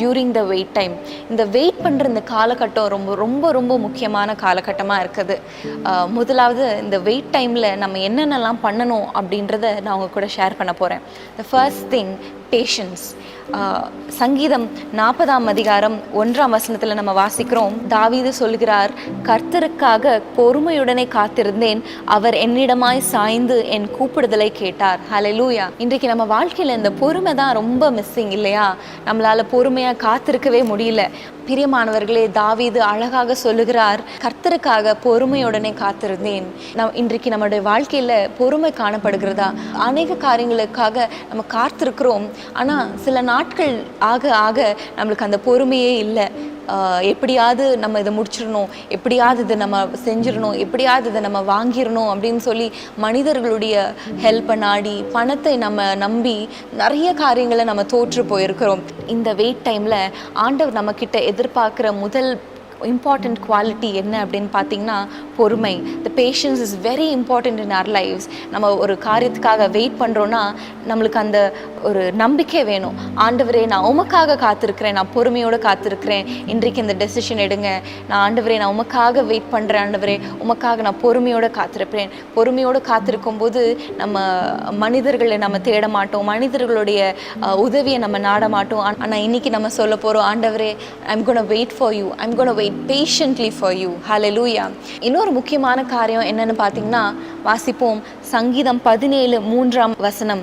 During the wait time இந்த wait பண்ணுற இந்த காலகட்டம் ரொம்ப ரொம்ப ரொம்ப முக்கியமான காலகட்டமாக இருக்குது. முதலாவது இந்த வெயிட் டைமில் நம்ம என்னென்னலாம் பண்ணணும் அப்படின்றத நான் உங்கள் கூட ஷேர் பண்ண போகிறேன் த ஃபர்ஸ்ட் திங் பேஷன்ஸ் சங்கீதம் நாற்பதாம் அதிகாரம் ஒன்றாம் வசனத்தில் நம்ம வாசிக்கிறோம். தாவீது சொல்கிறார் கர்த்தருக்காக பொறுமையுடனே காத்திருந்தேன். அவர் என்னிடமாய் சாய்ந்து என் கூப்பிடுதலை கேட்டார். ஹalleluya இன்றைக்கு நம்ம வாழ்க்கையில் இந்த பொறுமை தான் ரொம்ப மிஸ்ஸிங் இல்லையா? நம்மளால் பொறுமையாக காத்திருக்கவே முடியல. பிரியமானவர்களே தாவீது அழகாக சொல்லுகிறார் கர்த்தருக்காக பொறுமையுடனே காத்திருந்தேன். நம் இன்றைக்கு நம்மளுடைய வாழ்க்கையில் பொறுமை காணப்படுகிறதா? அநேக காரியங்களுக்காக நம்ம காத்திருக்கிறோம். ஆனால் சில நாட்கள் ஆக ஆக நம்மளுக்கு அந்த பொறுமையே இல்லை. எப்படியாவது நம்ம இதை முடிச்சிடணும் எப்படியாவது இதை நம்ம செஞ்சிடணும் எப்படியாவது இதை நம்ம வாங்கிடணும் அப்படின்னு சொல்லி மனிதர்களுடைய ஹெல்ப்பை நாடி பணத்தை நம்ம நம்பி நிறைய காரியங்களை நம்ம தோற்று போயிருக்கிறோம். இந்த வெயிட் டைமில் ஆண்டவர் நம்மக்கிட்ட எதிர்பார்க்குற முதல் இம்பார்ட்டண்ட் குவாலிட்டி என்ன அப்படின்னு பார்த்தீங்கன்னா பொறுமை. The patience is very important in our lifes நம்ம ஒரு காரியத்துக்காக வெயிட் பண்ணுறோன்னா நம்மளுக்கு அந்த ஒரு நம்பிக்கை வேணும். ஆண்டவரே நான் உமக்காக காத்திருக்கிறேன். நான் பொறுமையோடு காத்திருக்கிறேன். இன்றைக்கு இந்த டெசிஷன் எடுங்க. நான் ஆண்டவரே நான் உமக்காக வெயிட் பண்ணுறேன் ஆண்டவரே உமக்காக நான் பொறுமையோடு காத்திருப்பேன். பொறுமையோடு காத்திருக்கும் போது நம்ம மனிதர்களை நம்ம தேட மாட்டோம். மனிதர்களுடைய உதவியை நம்ம நாட மாட்டோம். ஆனால் இன்றைக்கி நம்ம சொல்ல போகிறோம் ஆண்டவரே I'm gonna wait for you I'm gonna wait patiently for you ஹalleluya இன்னொரு முக்கியமான காரியம் என்னன்னு பார்த்தீங்கன்னா வாசிப்போம். சங்கீதம் பதினேழு மூன்றாம் வசனம்.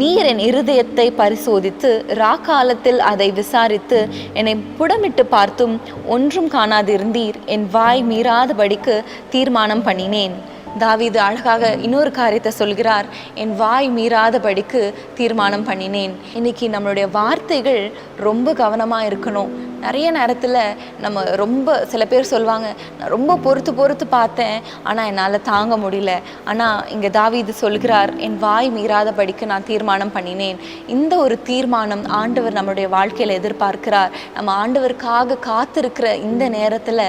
நீர் என் இருதயத்தை பரிசோதித்து ராக்காலத்தில் அதை விசாரித்து என்னை புடமிட்டு பார்த்தும் ஒன்றும் காணாதிருந்தீர். என் வாய் மீறாதபடிக்கு தீர்மானம் பண்ணினேன். தாவிது அழகாக இன்னொரு காரியத்தை சொல்கிறார். என் வாய் மீறாதபடிக்கு தீர்மானம் பண்ணினேன். இன்னைக்கு நம்மளுடைய வார்த்தைகள் ரொம்ப கவனமாக இருக்கணும். நிறைய நேரத்தில் நம்ம ரொம்ப சில பேர் சொல்லுவாங்க நான் ரொம்ப பொறுத்து பொறுத்து பார்த்தேன் ஆனால் என்னால் தாங்க முடியல. ஆனால் இங்கே தாவீது சொல்கிறார் என் வாய் மீறாத படிக்கு நான் தீர்மானம் பண்ணினேன். இந்த ஒரு தீர்மானம் ஆண்டவர் நம்மளுடைய வாழ்க்கையில் எதிர்பார்க்கிறார். நம்ம ஆண்டவருக்காக காத்திருக்கிற இந்த நேரத்தில்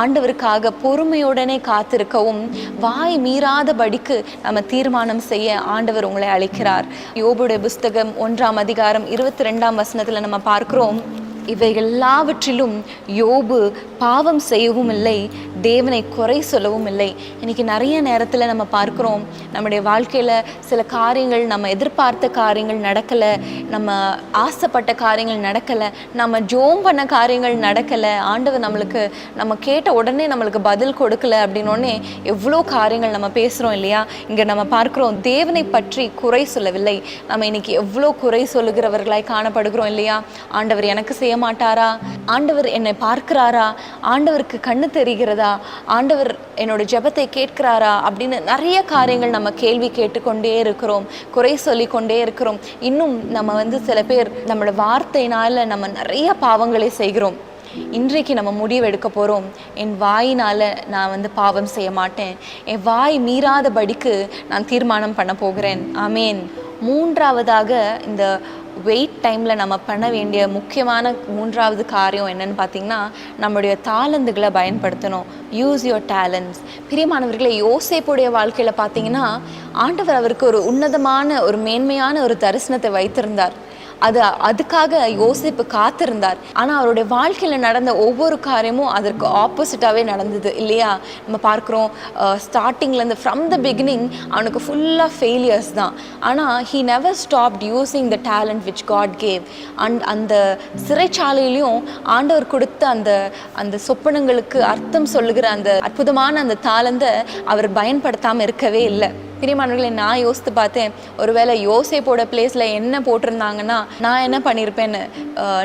ஆண்டவருக்காக பொறுமையுடனே காத்திருக்கவும் வாய் மீறாத படிக்கு நம்ம தீர்மானம் செய்ய ஆண்டவர் உங்களை அழைக்கிறார். யோபுடைய புஸ்தகம் ஒன்றாம் அதிகாரம் இருபத்தி ரெண்டாம் வசனத்தில் நம்ம பார்க்குறோம் இவை எல்லாவற்றிலும் யோபு பாவம் செய்யவும் இல்லை தேவனை குறை சொல்லவும் இல்லை. இன்றைக்கி நிறைய நேரத்தில் நம்ம பார்க்குறோம் நம்முடைய வாழ்க்கையில் சில காரியங்கள் நம்ம எதிர்பார்த்த காரியங்கள் நடக்கலை நம்ம ஆசைப்பட்ட காரியங்கள் நடக்கலை நம்ம ஜோம் பண்ண காரியங்கள் நடக்கலை ஆண்டவர் நம்மளுக்கு நம்ம கேட்ட உடனே நம்மளுக்கு பதில் கொடுக்கல அப்படின்னோடனே எவ்வளோ காரியங்கள் நம்ம பேசுகிறோம் இல்லையா? இங்கே நம்ம பார்க்குறோம் தேவனை பற்றி குறை சொல்லவில்லை. நம்ம இன்னைக்கு எவ்வளோ குறை சொல்லுகிறவர்களாய் காணப்படுகிறோம் இல்லையா? ஆண்டவர் எனக்கு செய்ய மாட்டாரா? ஆண்டவர் என்னை பார்க்கிறாரா? ஆண்டவருக்கு கண்ணு தெரிகிறதா? ஆண்டவர் என்னோட ஜெபத்தை கேட்கிறாரா? அப்படின்னு நிறைய காரியங்கள் நம்ம கேள்வி கேட்டுக்கொண்டே இருக்கிறோம் குறை சொல்லிக்கொண்டே இருக்கிறோம். இன்னும் நம்ம வந்து சில பேர் நம்மளோட வார்த்தையினால நம்ம நிறைய பாவங்களை செய்கிறோம். இன்றைக்கு நம்ம முடிவு எடுக்க போகிறோம் என் வாயினால் நான் வந்து பாவம் செய்ய மாட்டேன். என் வாய் மீறாதபடிக்கு நான் தீர்மானம் பண்ண போகிறேன். ஆமேன். மூன்றாவதாக இந்த வெயிட் டைமில் நம்ம பண்ண வேண்டிய முக்கியமான மூன்றாவது காரியம் என்னன்னு பார்த்தீங்கன்னா நம்மளுடைய தாளந்துகளை பயன்படுத்தணும். யூஸ் யுவர் டேலண்ட்ஸ் பிரியமானவர்களை யோசேப்புடைய வாழ்க்கையில் பார்த்தீங்கன்னா ஆண்டவர் அவருக்கு ஒரு உன்னதமான ஒரு மேன்மையான ஒரு தரிசனத்தை வைத்திருந்தார். அது அதுக்காக யோசிப்பு காத்திருந்தார். ஆனால் அவருடைய வாழ்க்கையில் நடந்த ஒவ்வொரு காரியமும் அதற்கு ஆப்போசிட்டாகவே நடந்தது இல்லையா? நம்ம பார்க்குறோம் ஸ்டார்டிங்லேருந்து ஃப்ரம் த பிகினிங் அவனுக்கு ஃபுல்லாக ஃபெயிலியர்ஸ் தான். ஆனால் he never stopped using the talent which God gave and அந்த சிறைச்சாலையிலையும் ஆண்டவர் கொடுத்த அந்த அந்த சொப்பனங்களுக்கு அர்த்தம் சொல்லுகிற அந்த அற்புதமான அந்த தாளந்தை அவர் பயன்படுத்தாமல் இருக்கவே இல்லை. பிரியமானவர்களை நான் யோசித்து பார்த்தேன் ஒருவேளை யோசேப்போட பிளேஸில் என்ன போட்டிருந்தாங்கன்னா நான் என்ன பண்ணியிருப்பேன்னு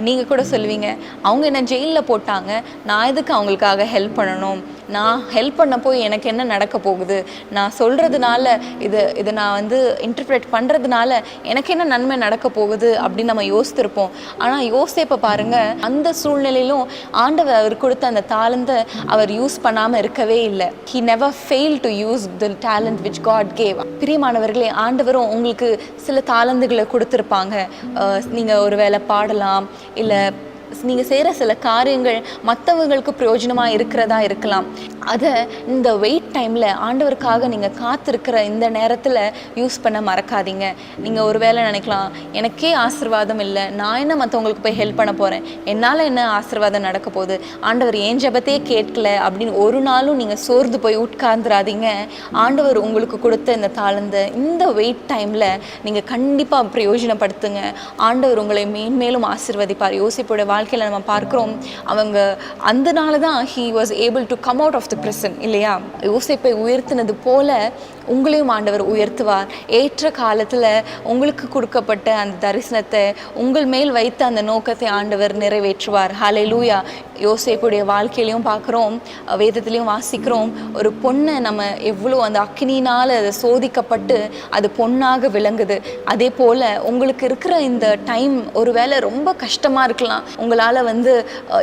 நீங்கள் கூட சொல்லுவீங்க. அவங்க என்ன ஜெயிலில் போட்டாங்க நான் எதுக்கு அவங்களுக்காக ஹெல்ப் பண்ணணும்? நான் ஹெல்ப் பண்ண போய் எனக்கு என்ன நடக்க போகுது? நான் சொல்கிறதுனால இது இதை நான் வந்து இன்டர்பிரேட் பண்ணுறதுனால எனக்கு என்ன நன்மை நடக்க போகுது அப்படின்னு நம்ம யோசித்திருப்போம். ஆனால் யோசிப்ப பாருங்கள் அந்த சூழ்நிலையிலும் ஆண்டவர் அவர் கொடுத்த அந்த தாளந்தை அவர் யூஸ் பண்ணாமல் இருக்கவே இல்லை. He never fail to use the talent which God gave பிரியமானவர்களே ஆண்டவரும் உங்களுக்கு சில தாளந்துகளை கொடுத்துருப்பாங்க. நீங்கள் ஒரு வேளை பாடலாம் இல்லை நீங்கள் செய்கிற சில காரியங்கள் மற்றவர்களுக்கு பிரயோஜனமாக இருக்கிறதா இருக்கலாம். அதை இந்த வெயிட் டைமில் ஆண்டவருக்காக நீங்கள் காத்திருக்கிற இந்த நேரத்தில் யூஸ் பண்ண மறக்காதீங்க. நீங்கள் ஒரு வேளை நினைக்கலாம் எனக்கே ஆசிர்வாதம் இல்லை நான் என்ன மற்றவங்களுக்கு போய் ஹெல்ப் பண்ண போகிறேன் என்னால் என்ன ஆசீர்வாதம் நடக்க போகுது? ஆண்டவர் ஏன் ஜபத்தையே கேட்கல? அப்படின்னு ஒரு நாளும் நீங்கள் சோர்ந்து போய் உட்கார்ந்துடாதீங்க ஆண்டவர் உங்களுக்கு கொடுத்த இந்த தாழ்ந்த இந்த வெயிட் டைமில் நீங்கள் கண்டிப்பாக பிரயோஜனப்படுத்துங்க. ஆண்டவர் உங்களை மேன்மேலும் ஆசிர்வதிப்பார். யோசிப்போட வாழ்க்கையில் நம்ம பார்க்குறோம் அவங்க அந்த தான் he was able to come out of the prison இல்லையா? யோசிப்பை உயர்த்தினது போல உங்களையும் ஆண்டவர் உயர்த்துவார். ஏற்ற காலத்தில் உங்களுக்கு கொடுக்கப்பட்ட அந்த தரிசனத்தை உங்கள் மேல் வைத்த அந்த நோக்கத்தை ஆண்டவர் நிறைவேற்றுவார். ஹாலே லூயா யோசேப்புடைய வாழ்க்கையிலையும் பார்க்குறோம் வேதத்திலையும் வாசிக்கிறோம். ஒரு பொண்ணை நம்ம எவ்வளோ அந்த அக்னினால் அதை சோதிக்கப்பட்டு அது பொண்ணாக விளங்குது. அதே போல் உங்களுக்கு இருக்கிற இந்த டைம் ஒருவேளை ரொம்ப கஷ்டமாக இருக்கலாம். உங்களால் வந்து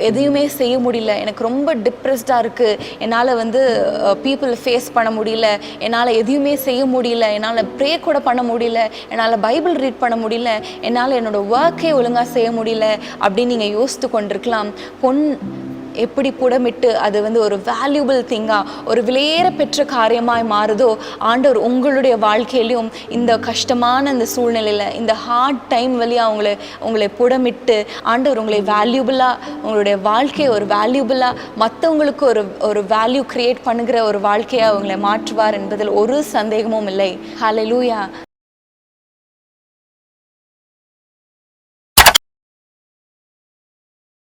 எதையுமே செய்ய முடியல. எனக்கு ரொம்ப டிப்ரெஸ்டாக இருக்குது என்னால் வந்து பீப்புள் ஃபேஸ் பண்ண முடியல. என்னால் எது எதையுமே செய்ய முடியல. என்னால் ப்ரே கூட பண்ண முடியல. என்னால் பைபிள் ரீட் பண்ண முடியல. என்னால் என்னோட ஒர்க்கே ஒழுங்காக செய்ய முடியல. அப்படின்னு நீங்கள் யோசித்து கொண்டிருக்கலாம். பொன் எப்படி புடமிட்டு அது வந்து ஒரு வேல்யூபிள் திங்காக ஒரு விலையேற பெற்ற காரியமாய் மாறுதோ ஆண்டவர் உங்களுடைய வாழ்க்கையிலையும் இந்த கஷ்டமான இந்த சூழ்நிலையில் இந்த ஹார்ட் டைம் வழியாக அவங்கள உங்களை புடமிட்டு ஆண்டவர் உங்களை வேல்யூபிளாக உங்களுடைய வாழ்க்கையை ஒரு வேல்யூபிளாக மற்றவங்களுக்கு ஒரு ஒரு வேல்யூ க்ரியேட் பண்ணுகிற ஒரு வாழ்க்கையாக அவங்களை மாற்றுவார் என்பதில் ஒரு சந்தேகமும் இல்லை. ஹalleluya